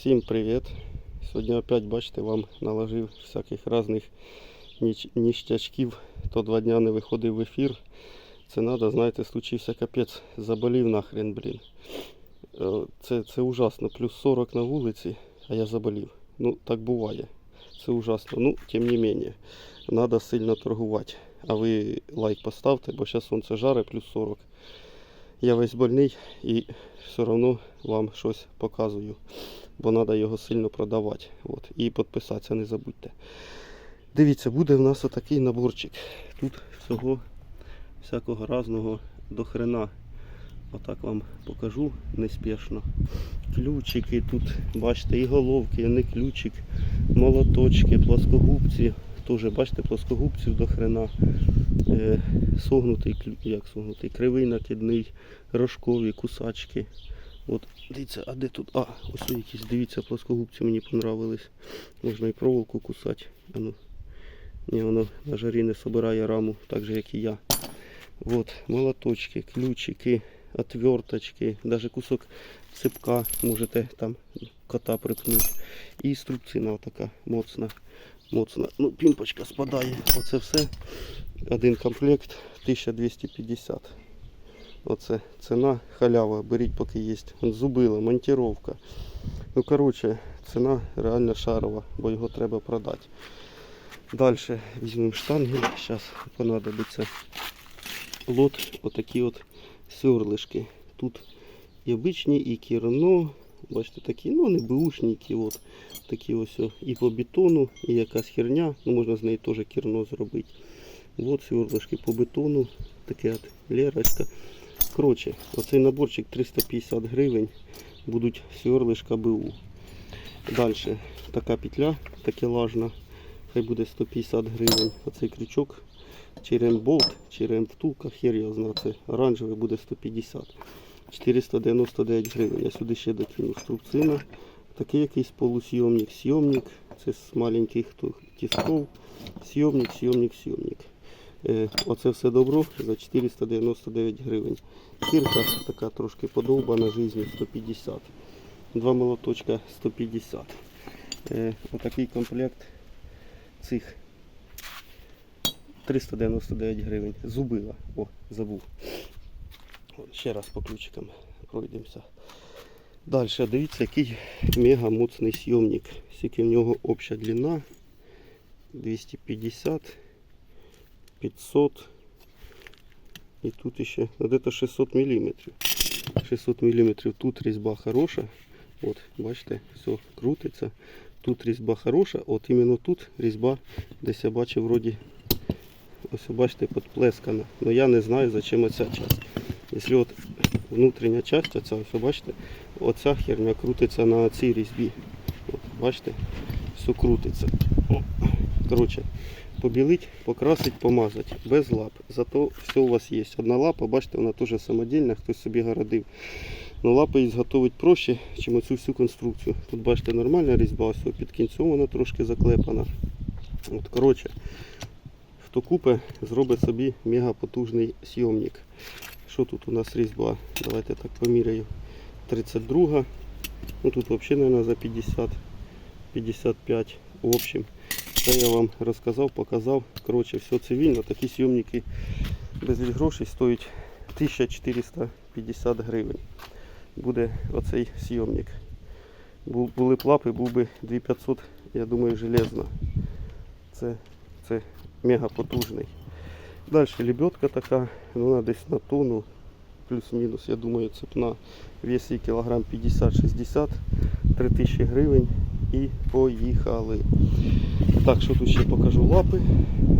Всім привіт! Сьогодні опять, бачите, вам наложив всяких різних ніштячків. То два дня не виходив в ефір. Це треба, знаєте, случився капець. Заболів нахрен, блін. Е, Це, це ужасно. Плюс 40 на вулиці, а я заболів. Ну, так буває. Це ужасно. Ну, тим не менше, треба сильно торгувати. А ви лайк поставте, бо зараз сонце жаре, плюс 40. Я весь больний і все одно вам щось показую бо треба його сильно продавати. От. І підписатися не забудьте. Дивіться, буде в нас отакий наборчик. Тут всього всякого разного до хрена. Отак вам покажу неспішно. Ключики тут, бачите, і головки, і не ключик, молоточки, плоскогубці. Теж, бачите, плоскогубців до хрена. Е, согнутий, як согнутий, кривий накидний, рожкові, кусачки. От, дивіться, а де тут? А, ось якісь, дивіться, плоскогубці мені понравились. Можна і проволоку кусати. А ну. Ні, воно на жарі не собирає раму, так же як і я. От, молоточки, ключики, отверточки, даже кусок цепка можете там кота припнути. І струбцина така моцна. моцна. Ну, пімпочка спадає. Оце все. Один комплект 1250. Оце ціна халява, беріть поки є. Зубила, монтировка. Ну коротше, ціна реально шарова, бо його треба продати. Далі візьмемо штангель, зараз понадобиться лот, отакі от сверлишки. Тут і обичні, і кірно. Бачите, такі, ну не беушники, от такі ось і по бетону, і якась херня, ну можна з неї теж кірно зробити. От сверлишки по бетону, таке от лерочка. Коротше, оцей наборчик 350 гривень. Будуть сверлишка БУ. Далі така петля такелажна. Хай буде 150 гривень. Оцей крючок. Чи ремболт, чи ремвтулка, хер його знає. Це оранжевий буде 150. 499 гривень. Я сюди ще докину струбцина. Такий якийсь полусйомник, сйомник. Це з маленьких тисков. Сйомник, сйомник, сйомник. Е, Оце все добро за 499 гривень. Кірка така трошки подовбана жизнью 150. Два молоточка 150. Е, Отакий комплект цих 399 гривень. Зубила. О, забув. Ще раз по ключикам пройдемося. Далі, дивіться, який мега моцний сйомник. Скільки в нього обща длина 250, 500 і тут ще ну, где-то 600 мм. 600 мм. Тут різьба хороша. От, бачите, все крутиться. Тут різьба хороша, от іменно тут різьба, десь я бачив вроді, ось бачите, підплескана. Но я не знаю, зачем оця часть. Якщо от внутрішня часть, оця, ось бачите, оця херня крутиться на цій різьбі. От, бачите, все крутиться. Коротше, побілить, покрасить, помазати. Без лап. Зато все у вас є. Одна лапа, бачите, вона теж самодільна, хтось собі городив. Но лапи її зготовить проще, ніж оцю всю конструкцію. Тут бачите нормальна різьба, ось під кінцем вона трошки заклепана. От, коротше, хто купе, зробить собі мега потужний сйомник. Що тут у нас різьба? Давайте так поміряю. 32. Ну тут взагалі, мабуть, за 50, 55. В общем, це я вам розказав, показав. Коротше, все цивільно. Такі сйомники без грошей стоять 1450 гривень. Буде оцей сйомник. Були б лапи, був би 2500, я думаю, железно. Це, це мега потужний. Далі лебедка така, ну, вона десь на тонну, плюс-мінус, я думаю, цепна. Вес її кілограм 50-60, 3000 гривень і поїхали. Так, що тут ще покажу лапи,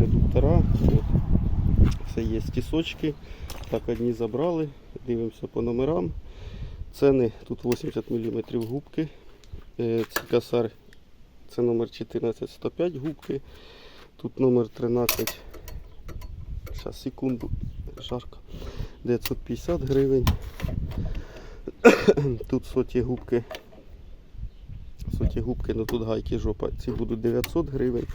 редуктора. От. Все є тісочки. Так, одні забрали. Дивимося по номерам. Ціни тут 80 мм губки. Е, Це косар, це номер 14-105 губки. Тут номер 13. Зараз секунду. Жарко. 950 гривень. Тут соті губки. Соті губки, ну тут гайки жопа. Ці будуть 900 гривень.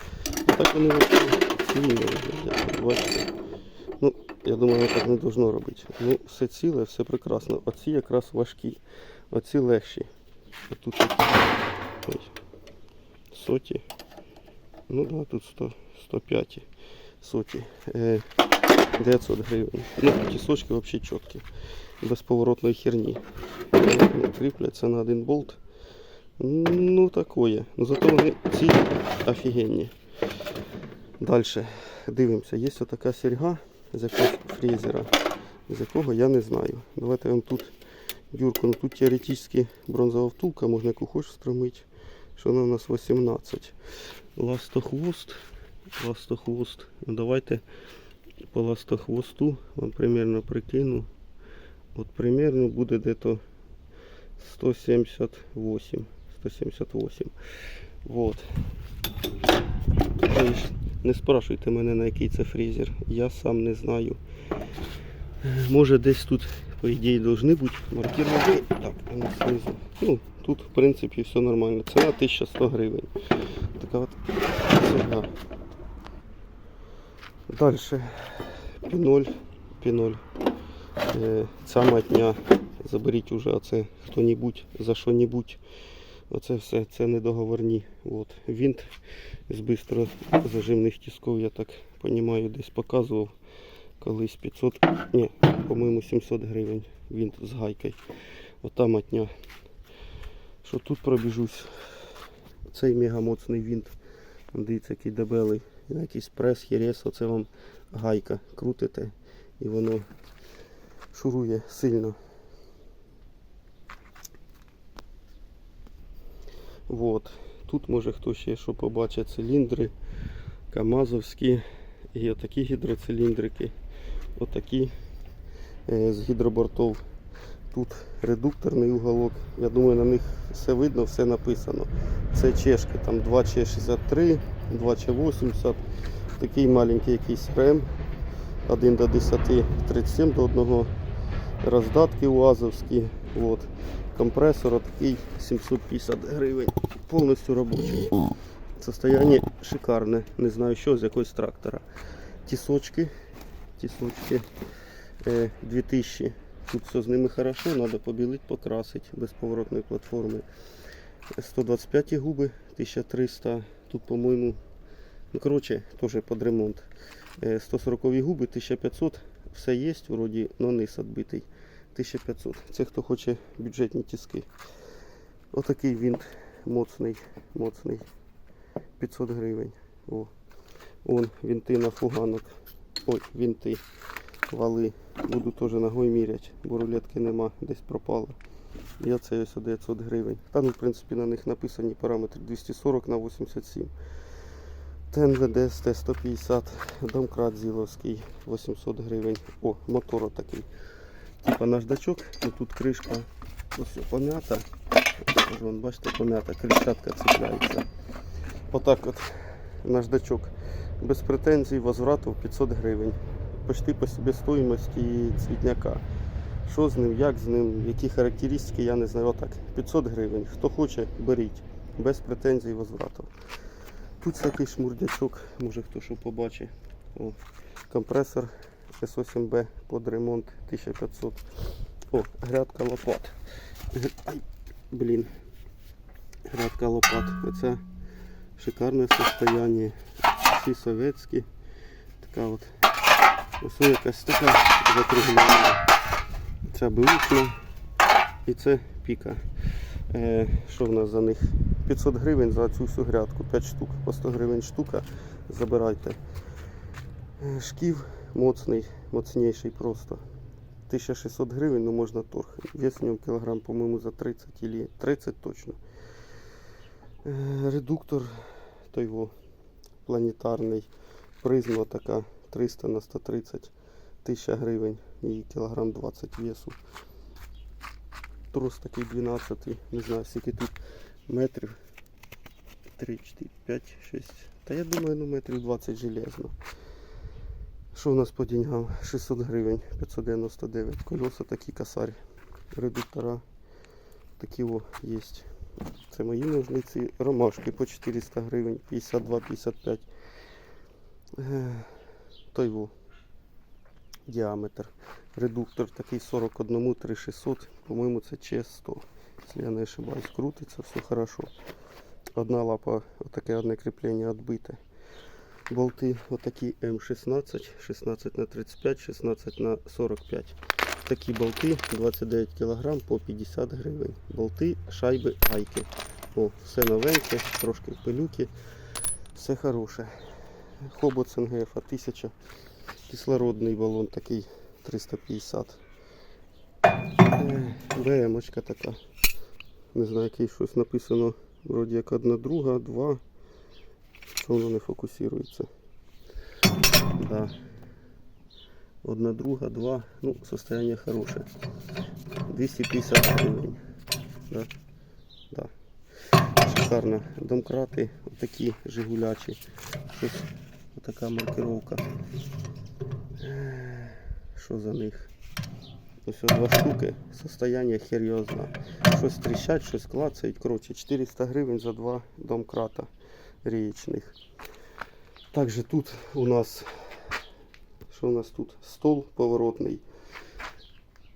А так вони виглядають. Бачите? Ну, я думаю, так не должно робити. Ну, все ціле, все прекрасно. Оці якраз важкі, оці легші. А тут такі соті. Ну да, тут 100, 105 соті. Е, 900 гривень. Ну, тісочки взагалі чіткі. Без поворотної херні. Ну, Кріпляться на один болт. Ну, такое. Ну зато вони ці офігенні. Далі дивимося. Є отака серьга з якогось фрезера, з якого я не знаю. Давайте я вам тут дюрку. Ну тут теоретично бронзова втулка, можна яку хочеш струмити. Що вона у нас 18. Ластохвост. Ластохвост. Ну давайте по ластохвосту вам примерно прикину. От примерно буде где-то 178. 178. Вот. Не спрашуйте мене на який це фрезер. Я сам не знаю. Може десь тут, по ідеї, должны бути маркировки. Так, знизу. Ну, тут, в принципі, все нормально. Ціна 1100 гривень. Така от ціна. Далі. Піноль. Піноль. Е, Ця матня. Заберіть уже оце хто-небудь за що-небудь. Оце все, це недоговорні. От. Вінт з бистро зажимних тисков, я так розумію, десь показував колись 500, ні, по-моєму 700 гривень вінт з гайкою. Ота матня. Що тут пробіжусь. Цей мегамоцний вінт. Дивіться, який дебелий. Якийсь прес, херес, оце вам гайка. Крутите і воно шурує сильно. Вот. Тут може хто ще що побачить циліндри, камазовські і отакі гідроциліндрики, отакі е, з гідробортов. Тут редукторний уголок. Я думаю, на них все видно, все написано. Це чешки, там 2Ч63, 2Ч80, такий маленький якийсь рем. 1 до 10, 37 до 1. Роздатки УАЗовські. От. Компресор такий 750 гривень. Повністю робочий. Состояние шикарне. Не знаю що, з якогось трактора. Тісочки. Тісочки е, 2000. Тут все з ними хорошо, треба побілити, покрасити без поворотної платформи. 125 губи, 1300. Тут, по-моєму, ну коротше, теж під ремонт. Е, 140 губи, 1500. Все є, вроді, но низ відбитий. 1500. Це хто хоче бюджетні тиски. Отакий винт моцний, моцний. 500 гривень. О. Вон вінти на фуганок. Ой, вінти. Вали. Буду теж ногою міряти, бо рулетки нема, десь пропало. І оце ось 900 гривень. Та ну, в принципі, на них написані параметри 240 на 87. ТНВД СТ-150, домкрат Зіловський 800 гривень. О, мотор такий. Типа наждачок, ну тут кришка ось пом'ята. Вон, бачите, пом'ята, кришатка цепляється. Отак от наждачок. Без претензій возврату 500 гривень. Почти по себестоїмості цвітняка. Що з ним, як з ним, які характеристики, я не знаю. Отак, 500 гривень. Хто хоче, беріть. Без претензій возврату. Тут такий шмурдячок, може хто що побачить. О, компресор S8B під ремонт 1500. О, грядка лопат. Ай, блін. Грядка лопат. Оце шикарне состояние. Всі совєтські. Така от. Ось якась така закруглена. Ця беушна. І це піка. Е, що в нас за них? 500 гривень за цю всю грядку, 5 штук, по 100 гривень штука. Забирайте. Е, Шків моцний, моцніший просто. 1600 гривень, ну можна торг. Вес в ньому кілограм, по-моєму, за 30 или 30 точно. Е, Редуктор той во, планетарний. Призма така 300 на 130 1000 гривень і кілограм 20 весу. Трос такий 12, не знаю, скільки тут метрів. 3, 4, 5, 6. Та я думаю, ну метрів 20 железно. Що у нас по деньгам? 600 гривень, 599. Колеса такі косарь. Редуктора. Такі о є. Це мої ножниці. Ромашки по 400 гривень, 52-55. Е, Той во. Діаметр. Редуктор такий 41 3600. По-моєму, це ЧС100. Якщо я не ошибаюсь, крутиться, все хорошо. Одна лапа, отаке одне кріплення відбите. Болти отакі М16, 16 на 35, 16 на 45. Такі болти 29 кг по 50 гривень. Болти, шайби, гайки. О, все новеньке, трошки пилюки. Все хороше. Хобот з НГФ 1000. Кислородний балон такий 350. БМочка така. Не знаю, який щось написано. Вроді як одна друга, два. Воно не фокусується. Да. Одна друга, два. Ну, состояние хорошее. 250 гривень. Да. Да. Шикарно. Домкрати, отакі жигулячі. Отака маркировка. Що за них? Ось два штуки. Состояние хер його зна. Щось тріщать, щось клацають. Коротше, 400 гривень за два домкрата рієчних. Також тут у нас, що у нас тут? Стол поворотний.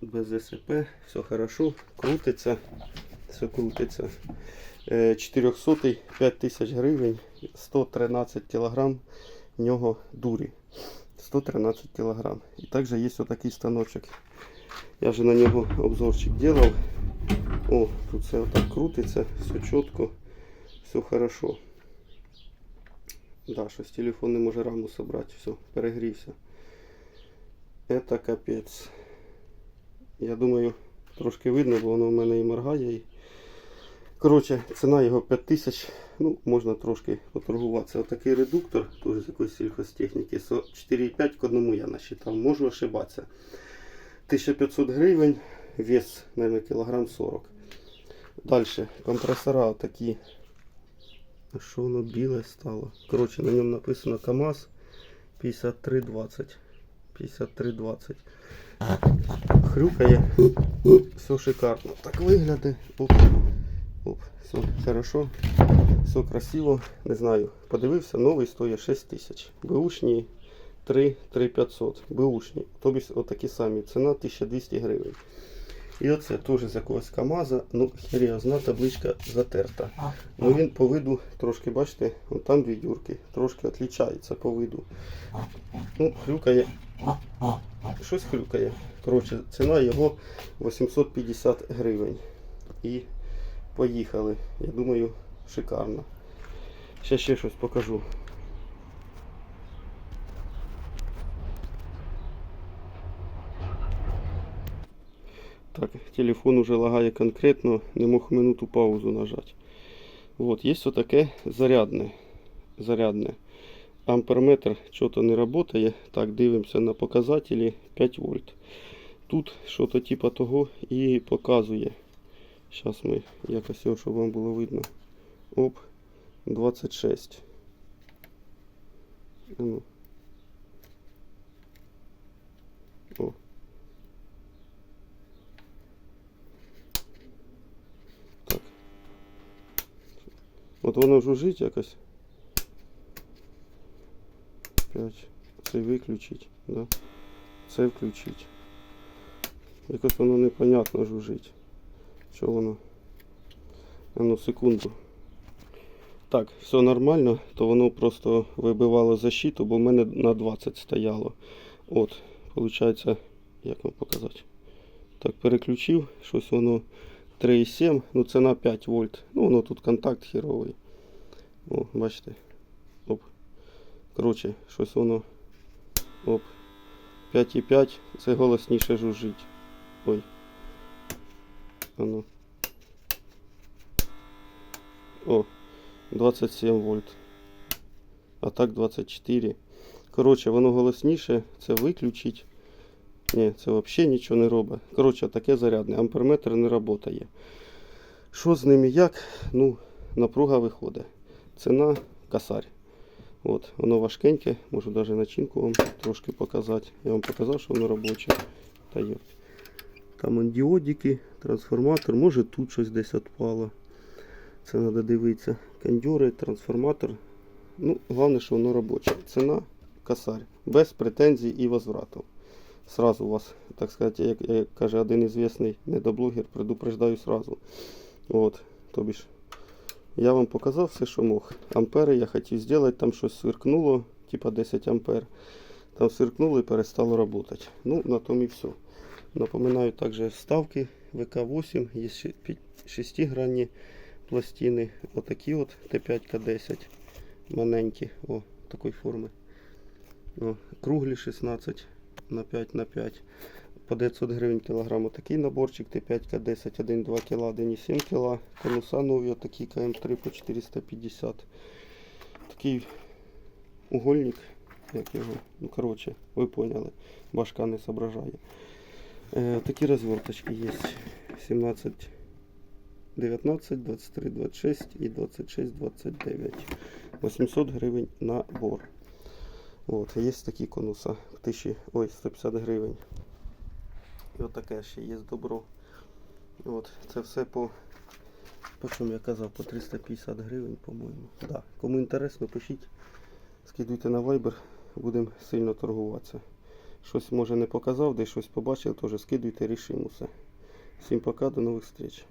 Без СП, все хорошо, крутиться, все крутиться. Е, 400 5000 гривень, 113 кілограм в нього дурі. 113 кілограм. І також є отакий станочок. Я вже на нього обзорчик делав. О, тут все отак крутиться, все чітко, все хорошо. Да, щось телефон не може раму собрати, все, перегрівся. Это капець. Я думаю, трошки видно, бо воно в мене і моргає. Коротше, ціна його 5000. Ну, можна трошки поторгуватися. Отакий редуктор, теж з якоїсь сільхозтехніки. 4,5 к одному я насчитав. Можу ошибатися. 1500 гривень, вес, мабуть, кілограм 40. Далі, компресора такі. Що воно біле стало? Коротше, на ньому написано КАМАЗ 5320. 5320. Хрюкає. Все шикарно. Так виглядає. Оп. Оп. Все хорошо. Все красиво. Не знаю. Подивився, новий стоїть 6 тисяч. Бушні 3 3500. Бушні. Тобі отакі самі. Ціна 1200 гривень. І оце теж з якогось КАМАЗа. Ну, хер його зна, табличка затерта. Ну він по виду трошки, бачите, вон там дві дюрки, трошки відрізняється по виду. Ну, хрюкає. Щось хрюкає. Коротше, ціна його 850 гривень. І поїхали. Я думаю, шикарно. Ще ще щось покажу. Так, телефон уже лагає конкретно, не мог минуту паузу нажать. Вот, есть вот таке зарядне. Зарядне. Амперметр что-то не работає. Так, дивимося на показателі 5 вольт. Тут що-то типа того і показує. Зараз ми якось його, щоб вам було видно. Оп, 26. Ну. О. Так. От воно жужжить якось. 5. Це виключить, да? Це включить. Якось воно непонятно жужжить. Що воно? А ну, секунду. Так, все нормально, то воно просто вибивало защиту, бо в мене на 20 стояло. От, виходить, як вам показати? Так, переключив, щось воно 3,7, ну це на 5 вольт. Ну воно тут контакт херовий. О, бачите. Оп. Коротше, щось воно. Оп. 5,5, це голосніше жужжить. Ой. Ану. О, 27 вольт. А так 24. Коротше, воно голосніше, це виключить. Ні, це взагалі нічого не робить. Коротше, таке зарядне. Амперметр не працює. Що з ним і як? Ну, напруга виходить. Ціна косарь. От, воно важкеньке, можу навіть начинку вам трошки показати. Я вам показав, що воно робоче. Та є. Там он діодики, трансформатор, може тут щось десь відпало. Це треба дивитися. Кондьори, трансформатор. Ну, головне, що воно робоче. Ціна косарь. Без претензій і возврату. Сразу вас, так сказати, як, як каже один ізвісний недоблогер, предупреждаю сразу. От, тобі ж Я вам показав все, що мог. Ампери я хотів зробити, там щось сверкнуло, типа 10 ампер. Там сверкнуло і перестало працювати. Ну, на тому і все. Напоминаю також вставки ВК-8, є шестигранні пластини. Отакі от Т5К10 маленькі, о, такої форми. О, круглі 16 на 5 на 5. По 900 гривень кілограм такий наборчик Т5К10, 1-2 кг, 1,7 кг. Конуса нові, отакі КМ3 по 450. Такий угольник, як його, ну коротше, ви поняли, башка не соображає. Е, такі розверточки є. 17, 19, 23, 26 і 26, 29. 800 гривень набор. От, є такі конуса, 1000, ой, 150 гривень. І отаке ще є добро. От, це все по, по чому я казав, по 350 гривень, по-моєму. Да. Кому інтересно, пишіть, скидуйте на Viber, будемо сильно торгуватися. Щось може не показав, десь щось побачив, теж скидуйте, рішимо все. Всім пока, до нових зустріч.